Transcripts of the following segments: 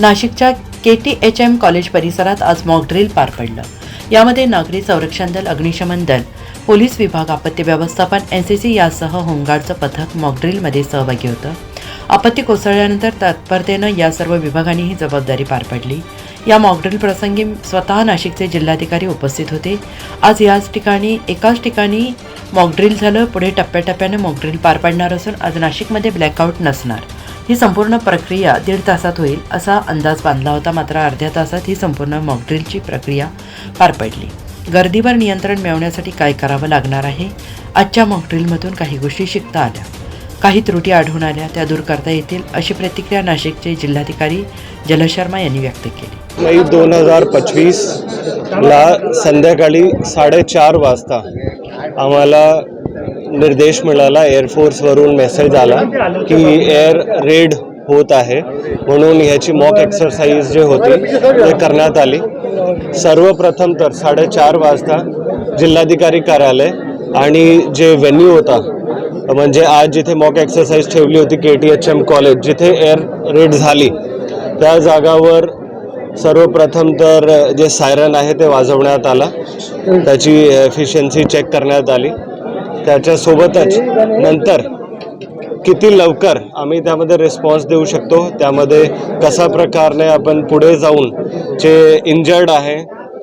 नाशिकच्या K T H M college परिसरात आज मॉकड्रिल पार पडलं. यामध्ये नागरी संरक्षण दल अग्निशमन दल पोलीस विभाग आपत्ती व्यवस्थापन एन सी सी यासह होमगार्डचं पथक मॉकड्रिलमध्ये सहभागी होतं. आपत्ती कोसळल्यानंतर तत्परतेनं या सर्व विभागांनी ही जबाबदारी पार पडली. या मॉकड्रिल प्रसंगी स्वतः नाशिकचे जिल्हाधिकारी उपस्थित होते. आज याच ठिकाणी एकाच ठिकाणी मॉकड्रिल झालं. पुढे टप्प्याटप्प्यानं मॉकड्रिल पार पडणार असून आज नाशिकमध्ये ब्लॅकआउट नसणार. ही संपूर्ण प्रक्रिया दीड तासात होईल असा अंदाज बांधला होता. मात्र अर्ध्या तासात ही संपूर्ण मॉकड्रिलची प्रक्रिया पार पडली. गर्दीवर नियंत्रण मिळवण्यासाठी काय करावं लागणार आहे? आजच्या मॉकड्रिलमधून काही गोष्टी शिकता आल्या. काही त्रुटी आढळून आल्या. त्या दूर करता येतील अशी प्रतिक्रिया नाशिकचे जिल्हाधिकारी जलशर्मा यांनी व्यक्त केली. मई दोन हजार पंचवीसला संध्याकाळी साडेचार वाजता आम्हाला निर्देश मिळाला एअरफोर्सवरून मेसेज आला की एअर रेड होत आहे. म्हणून ह्याची मॉक एक्सरसाइज जे होती ते करण्यात आली. सर्वप्रथम तर साडेचार वाजता जिल्हाधिकारी कार्यालय आणि जे व्हेन्यू होता म्हणजे आज जिथे मॉक एक्सरसाइज ठेवली होती K T H M college जिथे एअर रेड झाली त्या जागावर सर्वप्रथम तर जे सायरन आहे ते वाजवण्यात आला. त्याची एफिशियन्सी चेक करण्यात आली. त्याच्यासोबतच नंतर किती लवकर आम्ही त्यामध्ये रिस्पॉन्स देऊ शकतो? त्यामध्ये कशा प्रकारे आपण पुढे जाऊन जे इंजर्ड आहे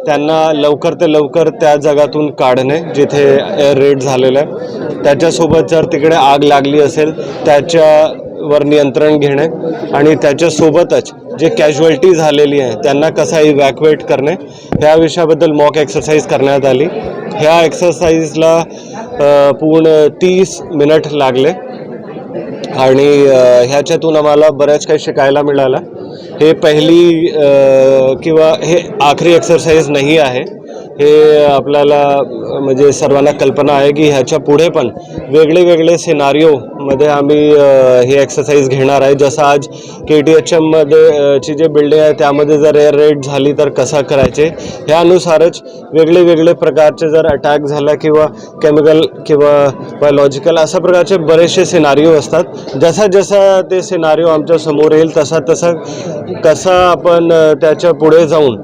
त्यांना लवकर ते लवकर त्या जगातून काढणे जिथे रेड झालेलं आहे. त्याच्यासोबत जर तिकडे आग लागली असेल त्याच्यावर नियंत्रण घेणे आणि त्याच्यासोबतच जे कॅज्युअल्टी झालेली आहे त्यांना कसा इव्हॅक्युएट करणे ह्या विषयाबद्दल मॉक एक्सरसाइज करण्यात आली. ह्या एक्सरसाइजला पूर्ण तीस मिनिट लागले. आणि ह्याच्यातून आम्हाला बऱ्याच काही शिकायला मिळालं. हे पहिली किंवा हे आखरी एक्सरसाइज नाही आहे. हे आपल्याला म्हणजे सर्वांना कल्पना आहे की ह्याच्या पुढे पण वेगळे वेगळे सिनारिओमध्ये आम्ही ही एक्सरसाइज घेणार आहे. जसं आज के टी एच एममध्ये ची जे बिल्डिंग आहे त्यामध्ये जर एअर रेड झाली तर कसा करायचे? ह्यानुसारच वेगळे वेगळे प्रकारचे जर अटॅक झाला किंवा केमिकल किंवा बायोलॉजिकल अशा प्रकारचे बरेचसे सिनारिओ असतात. जसा जसा ते सिनारिओ आमच्यासमोर येईल तसा तसा कसा आपण त्याच्या पुढे जाऊन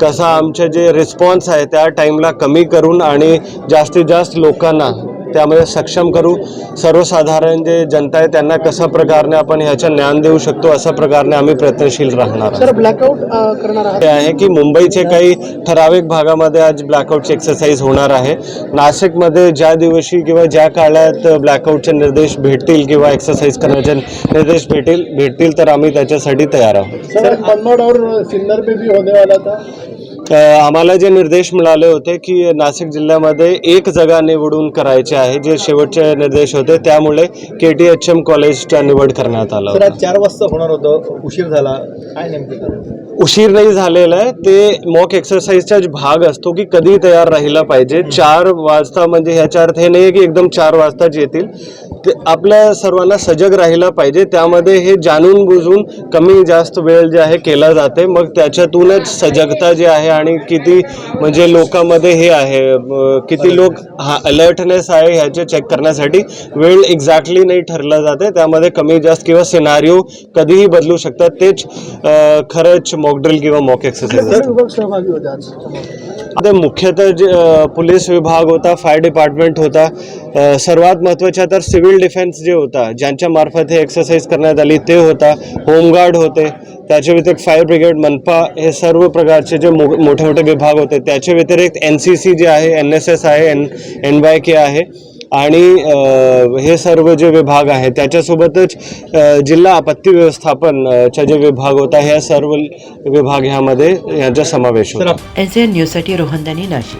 कसा आमचे जे रिस्पॉन्स आहे त्या टाईमला कमी करून आणि जास्तीत जास्त लोकांना त्यामध्ये सक्षम करू. सर्वसाधारण जे जनता आहे त्यांना कशा प्रकारे आपण ह्याचं ज्ञान देऊ शकतो अशा प्रकारे आम्ही प्रयत्नशील राहणार ब्लॅकआउट करणार हे आहे की मुंबईचे काही ठराविक भागामध्ये आज ब्लॅकआउटची एक्सरसाइज होणार आहे. नाशिकमध्ये ज्या दिवशी किंवा ज्या काळात ब्लॅकआउटचे निर्देश भेटतील किंवा एक्सरसाइज करण्याचे निर्देश भेटेल भेटतील तर आम्ही त्याच्यासाठी तयार आहोत. आम्हाला जे निर्देश मिळाले होते की नाशिक जिल्ह्यामध्ये एक जागा निवडून करायचे आहे जे शेवटचे निर्देश होते त्यामुळे के टी एच एम कॉलेजच्या निवड करण्यात आलं चार वाजता होणार होतं. उशीर झाला. काय नेमके? उशीर नाही झालेला आहे. ते मॉक एक्सरसाइजचा भाग असतो की कधी तयार राहिला पाहिजे. चार वाजता म्हणजे ह्याचा अर्थ हे नाही की एकदम चार वाजताच येतील. ते आपल्या सर्वांना सजग राहिला पाहिजे. त्यामध्ये हे जाणून बुजून कमी जास्त वेळ जे आहे केला जाते. मग त्याच्यातूनच सजगता जी आहे आणि किती म्हणजे लोकांमध्ये हे आहे. किती लोक हा अलर्टनेस आहे ह्याचे चेक करण्यासाठी. वेळ एक्झॅक्टली नाही ठरला जाते. त्यामध्ये कमी जास्त किंवा सिनारिओ कधीही बदलू शकतात. तेच खरंच मॉकड्रिल किंवा मॉक एक्सरसाइज सहभागी आता मुख्यतः जे पोलीस विभाग होता फायर डिपार्टमेंट होता सर्वात महत्त्वाच्या तर सिव्हिल डिफेन्स जे होता ज्यांच्या मार्फत हे एक्सरसाइज करण्यात आली ते होता होमगार्ड होते त्याच्या व्यतिरिक्त फायर ब्रिगेड मनपा हे सर्व प्रकारचे जे मो मोठे मोठे विभाग होते त्याच्या व्यतिरिक्त एन सी सी जे आहे एन एस एस आहे एन एन वाय के आहे आणि हे सर्व जे विभाग आहे त्याच्यासोबतच जिल्हा आपत्ती व्यवस्थापन चा जे विभाग होता ह्या सर्व विभाग ह्यामध्ये यांचा समावेश होता. एस एन न्यूजसाठी रोहन दानी नाशिक.